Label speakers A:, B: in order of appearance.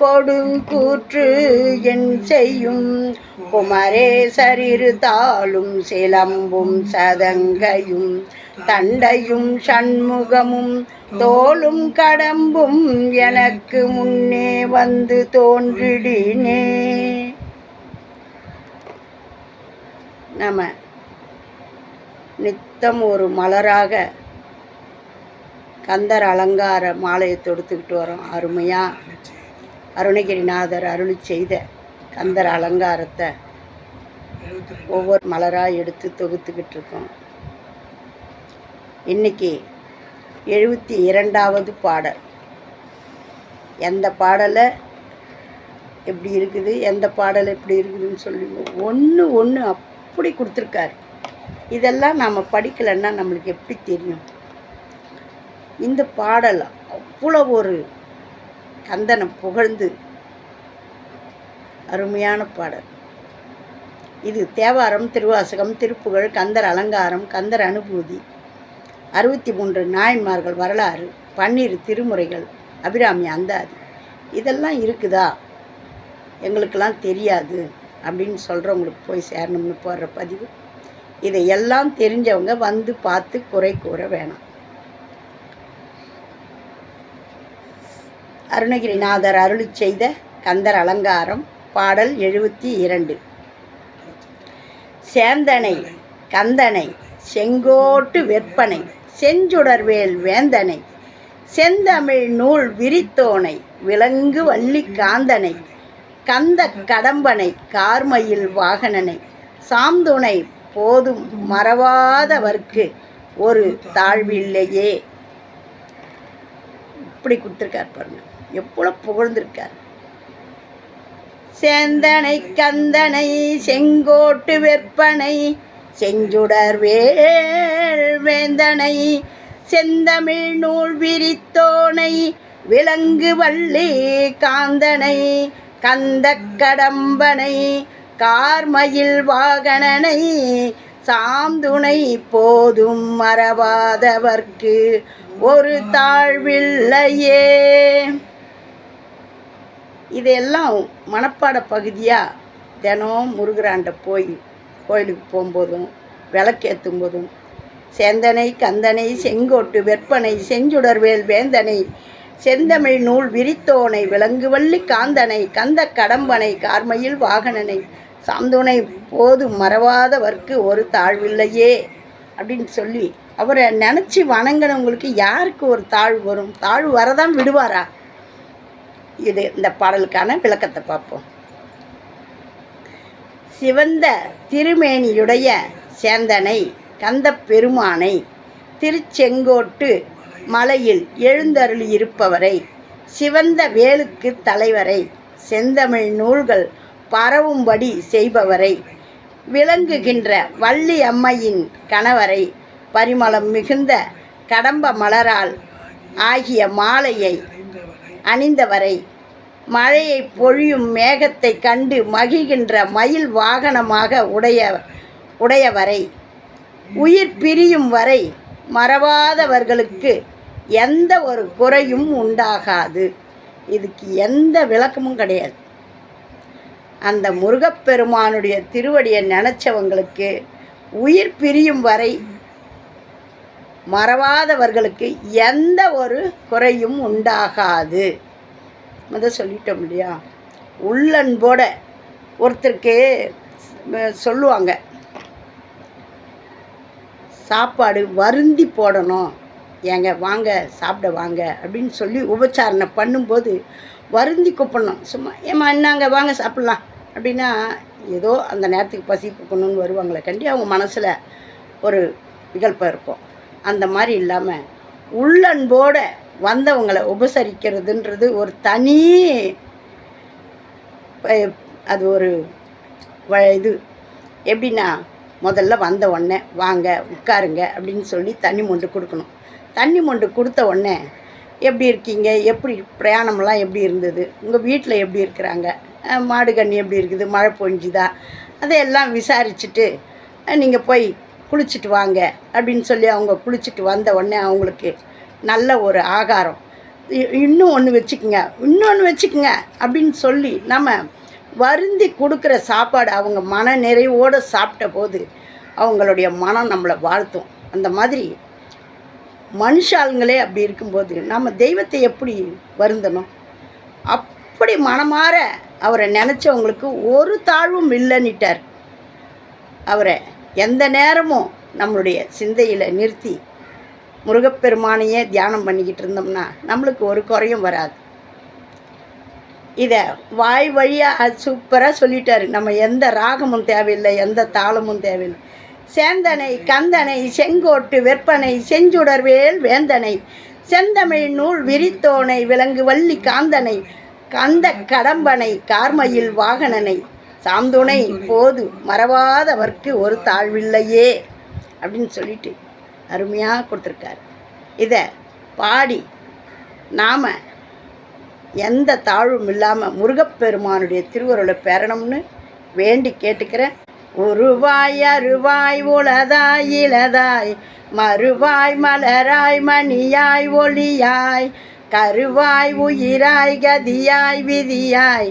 A: கொடுங்கூற்று என் செய்யும். குமரேசரிரு தாளும் சிலம்பும் சதங்கையும். தண்டையும் சண்முகமும் தோளும் கடம்பும் எனக்கு முன்னே வந்து தோன்றிடினே. நம்ம நித்தம் ஒரு மலராக கந்தர் அலங்கார மாலையை தொடுத்துக்கிட்டு வரோம். அருமையாக அருணகிரிநாதர் அருளி செய்த கந்தர் அலங்காரத்தை ஒவ்வொரு மலராக எடுத்து தொகுத்துக்கிட்டு இருக்கோம். இன்னைக்கு எழுபத்தி இரண்டாவது பாடல். எந்த பாடலை எப்படி இருக்குது எந்த பாடல் எப்படி இருக்குதுன்னு சொல்லி ஒன்று ஒன்று அப்படி கொடுத்துருக்காரு. இதெல்லாம் நாம் படிக்கலைன்னா நம்மளுக்கு எப்படி தெரியும்? இந்த பாடல் அவ்வளோ ஒரு கந்தனை புகழ்ந்து அருமையான பாடல். இது தேவாரம் திருவாசகம் திருப்புகழ் கந்தர் அலங்காரம் கந்தர் அனுபூதி அறுபத்தி மூன்று நாயன்மார்கள் வரலாறு பன்னிரு திருமுறைகள் அபிராமி அந்தாதி. இதெல்லாம் இருக்குதா? எங்களுக்கெல்லாம் தெரியாது அப்படின்னு சொல்கிறவங்களுக்கு போய் சேரணும்னு போடுற பதிவு. இதை எல்லாம் தெரிஞ்சவங்க வந்து பார்த்து குறை கூற வேணாம். அருணகிரிநாதர் அருளி செய்த கந்தர் அலங்காரம் பாடல் எழுபத்தி இரண்டு. சேந்தனை கந்தனை செங்கோட்டு வெப்பனை செஞ்சுடர்வேல் வேந்தனை செந்தமிழ் நூல் விரித்தோனை விலங்கு வள்ளி காந்தனை கந்த கடம்பனை கார்மயில் வாகனனை சாந்துணை போதும் மறவாதவர்க்கு ஒரு தாழ்வில்லையே. இப்படி கொடுத்துருக்கார் பாருங்க. எவ்வளோ புகழ்ந்திருக்கார். சேந்தனை கந்தனை செங்கோட்டு வெப்பனை செஞ்சுடர் வேந்தனை செந்தமிழ் நூல் விரித்தோனை விலங்கு வள்ளி காந்தனை கந்த கடம்பனை கார்மயில் வாகனனை சாந்துணை போதும் மறவாதவர்க்கு ஒரு தாழ்வில்லையே. இதையெல்லாம் மனப்பாட பகுதியாக தினம் முருகராண்ட போய் கோயிலுக்கு போகும்போதும் விளக்கேற்றும் போதும் சேந்தனை கந்தனை செங்கோட்டு வெப்பனை செஞ்சுடர்வேல் வேந்தனை செந்தமிழ் நூல் விரித்தோனை விலங்குவள்ளி காந்தனை கந்த கடம்பனை கார்மையில் வாகனனை சாந்துணை போதும் மறவாதவர்க்கு ஒரு தாழ்வில்லையே அப்படின்னு சொல்லி அவரை நினச்சி வணங்கினவங்களுக்கு யாருக்கு ஒரு தாழ்வு வரும்? தாழ்வு வரதான் விடுவாரா? இது இந்த பாடலுக்கான விளக்கத்தை பார்ப்போம். சிவந்த திருமேனியுடைய சேந்தனை கந்த பெருமானை திருச்செங்கோட்டு மலையில் எழுந்தருளி இருப்பவரை சிவந்த வேலுக்கு தலைவரை செந்தமிழ் நூல்கள் பரவும்படி செய்பவரை விளங்குகின்ற வள்ளி அம்மையின் கணவரை பரிமளம் மிகுந்த கடம்ப மலரால் ஆகிய மாலையை அணிந்தவரை மழையை பொழியும் மேகத்தை கண்டு மகிழ்கின்ற மயில் வாகனமாக உடைய உடையவரை. உயிர் பிரியும் வரை மறவாதவர்களுக்கு எந்த ஒரு குறையும் உண்டாகாது. இதுக்கு எந்த விளக்கமும் கிடையாது. அந்த முருகப்பெருமானுடைய திருவடியை நினச்சவங்களுக்கு உயிர் பிரியும் வரை மறவாதவர்களுக்கு எந்த ஒரு குறையும் உண்டாகாது. அதை சொல்லிட்டோம் இல்லையா? உள்ளன்போட ஒருத்தருக்கு சொல்லுவாங்க. சாப்பாடு வருந்தி போடணும். ஏங்க வாங்க சாப்பிட வாங்க அப்படின்னு சொல்லி உபச்சாரணை பண்ணும்போது வருந்தி கூப்பிடணும். சும்மா ஏம்மா என்னங்க வாங்க சாப்பிட்லாம். அப்படின்னா ஏதோ அந்த நேரத்துக்கு பசி போக்கணும்னு வருவாங்களே கண்டி அவங்க மனசில் ஒரு விகல்பம் இருக்கும். அந்த மாதிரி இல்லாமல் உள்ளன்போட வந்தவங்களை உபசரிக்கிறதுன்றது ஒரு தனி அது ஒரு வ இது. எப்படின்னா முதல்ல வந்த உடனே வாங்க உட்காருங்க அப்படின்னு சொல்லி தண்ணி மொண்டு கொடுக்கணும். தண்ணி மொண்டு கொடுத்த உடனே எப்படி இருக்கீங்க? எப்படி பிரயாணமெல்லாம் எப்படி இருந்தது? உங்கள் வீட்டில் எப்படி இருக்கிறாங்க? மாடு கண்ணி எப்படி இருக்குது? மழை பொஞ்சுதா அதையெல்லாம் விசாரிச்சுட்டு நீங்கள் போய் குளிச்சுட்டு வாங்க அப்படின்னு சொல்லி அவங்க குளிச்சுட்டு வந்த உடனே அவங்களுக்கு நல்ல ஒரு ஆகாரம். இ- இன்னும் ஒன்று வச்சுக்கோங்க இன்னொன்று வச்சுக்கோங்க அப்படின்னு சொல்லி நம்ம வருந்தி கொடுக்குற சாப்பாடு அவங்க மன நிறைவோடு சாப்பிட்ட போது அவங்களுடைய மனம் நம்மளை வாழ்த்தும். அந்த மாதிரி மனுஷாளுங்களே அப்படி இருக்கும்போது நம்ம தெய்வத்தை எப்படி வருந்தணும்? அப்படி மனமாற அவரை நினச்சவங்களுக்கு ஒரு தாழ்வும் இல்லைன்னுட்டார் அவரை. எந்த நேரமும் நம்மளுடைய சிந்தையில் நிறுத்தி முருகப்பெருமானையே தியானம் பண்ணிக்கிட்டு இருந்தோம்னா நம்மளுக்கு ஒரு குறையும் வராது. இதை வாய் வழியாக சூப்பராக சொல்லிட்டாரு. நம்ம எந்த ராகமும் தேவையில்லை எந்த தாளமும் தேவையில்லை. சேந்தனை கந்தனை செங்கோட்டு வெப்பனை செஞ்சுடர்வேல் வேந்தனை செந்தமிழ் நூல் விரித்தோனை விலங்கு வள்ளி காந்தனை கந்த கடம்பனை கார்மயில் வாகனனை சாந்துணை போது மறவாதவர்க்கு ஒரு தாழ்வில்லையே அப்படின்னு சொல்லிட்டு அருமையாக கொடுத்துருக்காரு. இதை பாடி நாம் எந்த தாழ்வும் இல்லாமல் முருகப்பெருமானுடைய திருவருளை பெறணும்னு வேண்டி கேட்டுக்கிறேன். உருவாய் அருவாய் உளதாய் இளதாய் மறுவாய் மலராய் மணியாய் ஒளியாய் கருவாய் உயிராய் கதியாய் விதியாய்